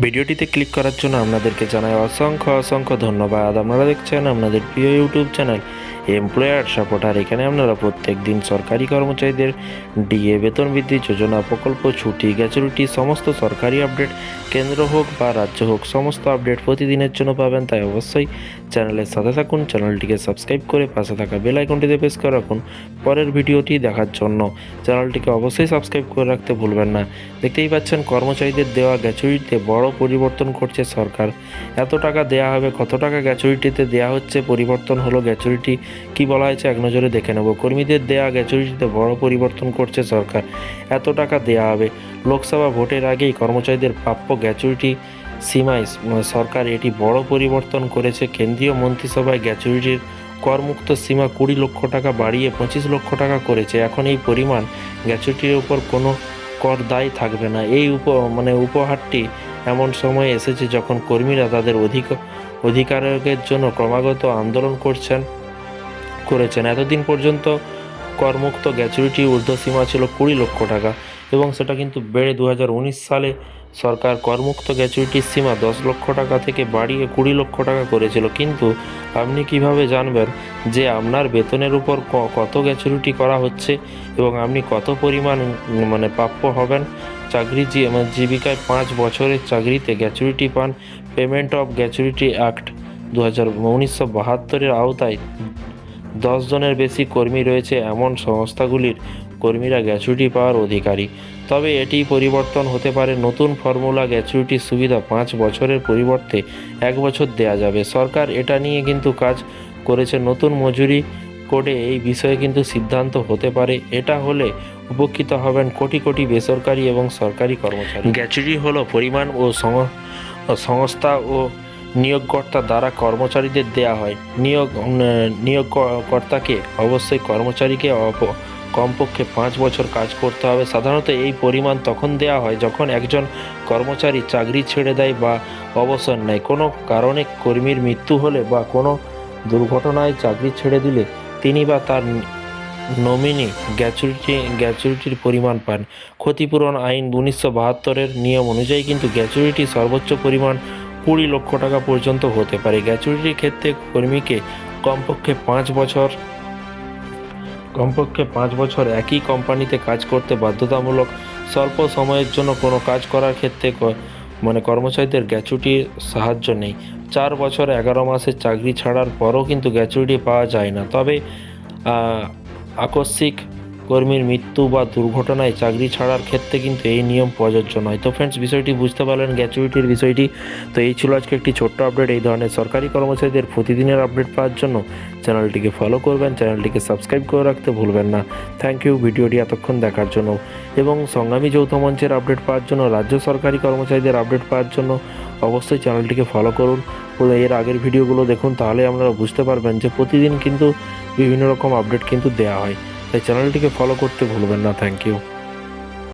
ভিডিওটিতে ক্লিক করার জন্য আপনাদেরকে জানাই অসংখ্য অসংখ্য ধন্যবাদ। আপনারা দেখছেন আপনাদের প্রিয় ইউটিউব চ্যানেল এমপ্লয়ার সাপোর্টার এখানে আপনারা প্রত্যেক দিন সরকারি কর্মচারীদের ডিএ, বেতন বৃদ্ধি, যোজনা, প্রকল্প, ছুটি গ্যাচুরিটি সমস্ত সরকারি আপডেট কেন্দ্র হোক বা রাজ্য হোক, সমস্ত আপডেট প্রতিদিনের জন্য পাবেন। তাই অবশ্যই চ্যানেলের সাথে থাকুন, চ্যানেলটিকে সাবস্ক্রাইব করে পাশে থাকা বেল আইকনটিতে প্রেস করে রাখুন পরের ভিডিওটি দেখার জন্য। চ্যানেলটিকে অবশ্যই সাবস্ক্রাইব করে রাখতে ভুলবেন না। দেখতেই পাচ্ছেন, কর্মচারীদের দেওয়া গ্যাচুরিটিতে বড় পরিবর্তন করছে সরকার। এত টাকা দেয়া হবে, কত টাকা গ্যাচুরিটিতে দেয়া হচ্ছে, পরিবর্তন হলো গ্যাচুরিটি কি বলা হয়েছে এক নজরে দেখে নেব। কর্মীদের দেয়া গ্যাচুরিটিতে বড় পরিবর্তন করছে সরকার। এত টাকা দেয়া হবে। লোকসভা ভোটের আগেই কর্মচারীদের প্রাপ্য গ্যাচুরিটি সীমায় সরকার এটি বড় পরিবর্তন করেছে। কেন্দ্রীয় মন্ত্রিসভায় গ্যাচুরিটির করমুক্ত সীমা কুড়ি লক্ষ টাকা বাড়িয়ে পঁচিশ লক্ষ টাকা করেছে। এখন এই পরিমাণ গ্যাচুরিটির উপর কোনো কর দায় থাকবে না। এই উপ মানে উপহারটি এমন সময় এসেছে যখন কর্মীরা তাদের অধিক অধিকারের জন্য ক্রমাগত আন্দোলন করছেন, করেছেন। এতদিন পর্যন্ত করমুক্ত গ্যাচুরিটি ঊর্ধ্বসীমা ছিল কুড়ি লক্ষ টাকা এবং সেটা কিন্তু বেড়ে দু হাজার উনিশ সালে সরকার করমুক্ত গ্যাচুরিটির সীমা দশ লক্ষ টাকা থেকে বাড়িয়ে কুড়ি লক্ষ টাকা করেছিল। কিন্তু আপনি কীভাবে জানবেন যে আপনার বেতনের উপর কত গ্যাচুরিটি করা হচ্ছে এবং আপনি কত পরিমাণ মানে প্রাপ্য হবেন? চাকরি মানে জীবিকায় পাঁচ বছরের চাকরিতে গ্যাচুরিটি পান পেমেন্ট অফ গ্যাচুরিটি অ্যাক্ট দু হাজার উনিশশো বাহাত্তরের আওতায় দশ জনের বেশি কর্মী রয়েছে। এমন সংস্থাগুলির কর্মীরা গ্যাচুরিটি পাওয়ার অধিকারী। তবে এটি পরিবর্তন হতে পারে। নতুন ফর্মুলা গ্যাচুরিটির সুবিধা পাঁচ বছরের পরিবর্তে এক বছর দেয়া যাবে। সরকার এটা নিয়ে কিন্তু কাজ করেছে। নতুন মজুরি কোডে এই বিষয়ে কিন্তু সিদ্ধান্ত হতে পারে। এটা হলে উপকৃত হবেন কোটি কোটি বেসরকারি এবং সরকারি কর্মচারী। গ্যাচুরি হলো পরিমাণ ও সংস্থা ও নিয়োগকর্তা দ্বারা কর্মচারীদের দেয়া হয়। নিয়োগ নিয়োগকর্তাকে অবশ্যই কর্মচারীকে কমপক্ষে পাঁচ বছর কাজ করতে হবে। সাধারণত এই পরিমাণ তখন দেয়া হয় যখন একজন কর্মচারী চাকরি ছেড়ে দেয় বা অবসর নেয়। কোনো কারণে কর্মীর মৃত্যু হলে বা কোনো দুর্ঘটনায় চাকরি ছেড়ে দিলে তিনি বা তার নমিনি গ্যাচুরিটি গ্যাচুরিটির পরিমাণ পান। ক্ষতিপূরণ আইন উনিশশো বাহাত্তরের নিয়ম অনুযায়ী কিন্তু গ্যাচুরিটি সর্বোচ্চ পরিমাণ কুড়ি লক্ষ টাকা পর্যন্ত হতে পারে। গ্যাচুরিটির ক্ষেত্রে কর্মীকে কমপক্ষে পাঁচ বছর কমপক্ষে পাঁচ বছর একই কোম্পানিতে কাজ করতে বাধ্যতামূলক স্বল্প সময়ের জন্য কোনো কাজ করার ক্ষেত্রে মানে কর্মচারীদের গ্যাচুটির সাহায্য নেই। চার বছর এগারো মাসের চাকরি ছাড়ার পরও কিন্তু গ্যাচুরিটি পাওয়া যায় না। তবে আকস্মিক কর্মীর মৃত্যু বা দুর্ঘটনায় চাকরি ছাড়ার ক্ষেত্রে কিন্তু এই নিয়ম প্রযোজ্য নয়। তো ফ্রেন্ডস বিষয়টি বুঝতে পারলেন গ্যাচুরিটির বিষয়টি। তো এই ছিল আজকে একটি ছোট্ট আপডেট এই ধরনের সরকারি কর্মচারীদের প্রতিদিনের আপডেট পাওয়ার জন্য চ্যানেলটিকে ফলো করবেন, চ্যানেলটিকে সাবস্ক্রাইব করে রাখতে ভুলবেন না। থ্যাংক ইউ ভিডিওটি এতক্ষণ দেখার জন্য। এবং সংগ্রামী যৌথ মঞ্চের আপডেট পাওয়ার জন্য, রাজ্য সরকারি কর্মচারীদের আপডেট পাওয়ার জন্য অবশ্যই চ্যানেলটিকে ফলো করুন। এর আগের ভিডিওগুলো দেখুন, তাহলে আপনারা বুঝতে পারবেন যে প্রতিদিন কিন্তু বিভিন্ন রকম আপডেট কিন্তু দেওয়া হয়। তাই চ্যানেলটিকে ফলো করতে ভুলবেন না থ্যাংক ইউ